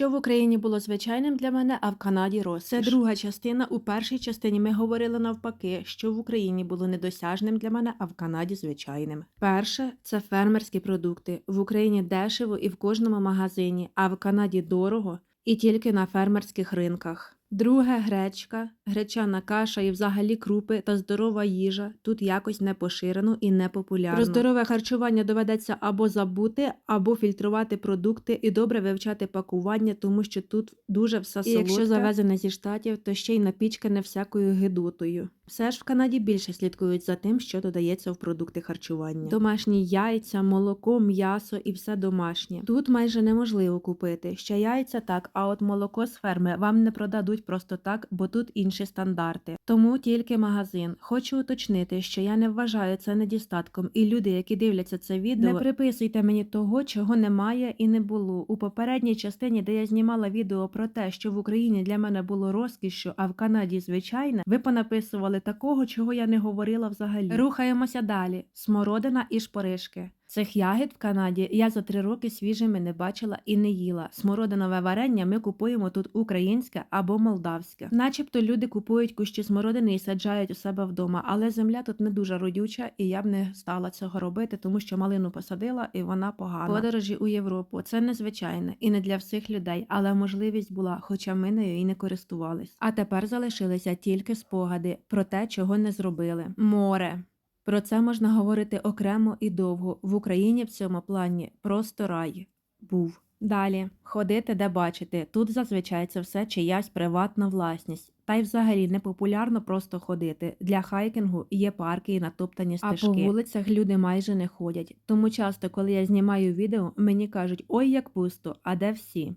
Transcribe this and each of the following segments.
Що в Україні було звичайним для мене, а в Канаді розкіш. Це друга частина. У першій частині ми говорили навпаки, що в Україні було недосяжним для мене, а в Канаді звичайним. Перше це фермерські продукти. В Україні дешево і в кожному магазині, а в Канаді дорого і тільки на фермерських ринках. Друге гречка, гречана каша і взагалі крупи та здорова їжа тут якось не поширено і не популярно. Про здорове харчування доведеться або забути, або фільтрувати продукти і добре вивчати пакування, тому що тут дуже все І солодке. якщо завезене зі штатів, то ще й напічкане всякою гидотою. Все ж в Канаді більше слідкують за тим, що додається в продукти харчування. Домашні яйця, молоко, м'ясо і все домашнє. Тут майже неможливо купити. Ще яйця так, а от молоко з ферми вам не продадуть просто так, бо тут інші стандарти. Тому тільки магазин. Хочу уточнити, що я не вважаю це недістатком, і люди, які дивляться це відео, не приписуйте мені того, чого немає і не було. У попередній частині, де я знімала відео про те, що в Україні для мене було розкішшю, а в Канаді звичайне, ви понаписували такого, чого я не говорила взагалі. Рухаємося далі: смородина і шпоришки. Цих ягід в Канаді я за три роки свіжими не бачила і не їла. Смородинове варення ми купуємо тут українське або молдавське. Начебто люди купують кущі смородини і саджають у себе вдома, але земля тут не дуже родюча, і я б не стала цього робити, тому що малину посадила і вона погана. Подорожі у Європу це незвичайне і не для всіх людей, але можливість була, хоча ми нею і не користувались. А тепер залишилися тільки спогади про те, чого не зробили. Море. Про це можна говорити окремо і довго. В Україні в цьому плані просто рай був. Далі ходити, де бачити. Тут зазвичай це все чиясь приватна власність. Та й взагалі не популярно просто ходити. Для хайкінгу є парки і натоптані стежки. А по вулицях люди майже не ходять. Тому часто, коли я знімаю відео, мені кажуть: ой, як пусто, а де всі?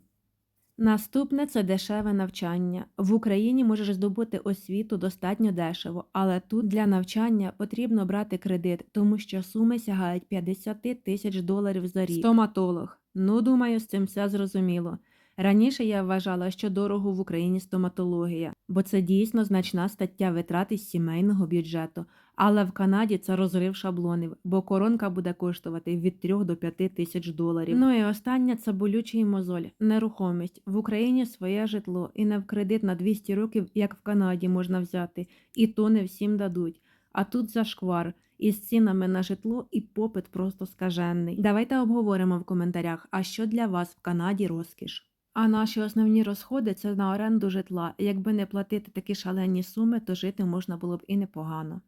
Наступне це дешеве навчання. В Україні можеш здобути освіту достатньо дешево, але тут для навчання потрібно брати кредит, тому що суми сягають 50 тисяч доларів за рік. Стоматолог. Ну, думаю, з цим все зрозуміло. Раніше я вважала, що дорого в Україні стоматологія, бо це дійсно значна стаття витрат із сімейного бюджету. Але в Канаді це розрив шаблонів, бо коронка буде коштувати від 3 до 5 тисяч доларів. Ну і останнє це болючий мозоль, нерухомість. В Україні своє житло і не в кредит на 200 років, як в Канаді можна взяти, і то не всім дадуть. А тут зашквар із цінами на житло і попит просто скажений. Давайте обговоримо в коментарях, а що для вас в Канаді розкіш. А наші основні розходи це на оренду житла. Якби не платити такі шалені суми, то жити можна було б і непогано.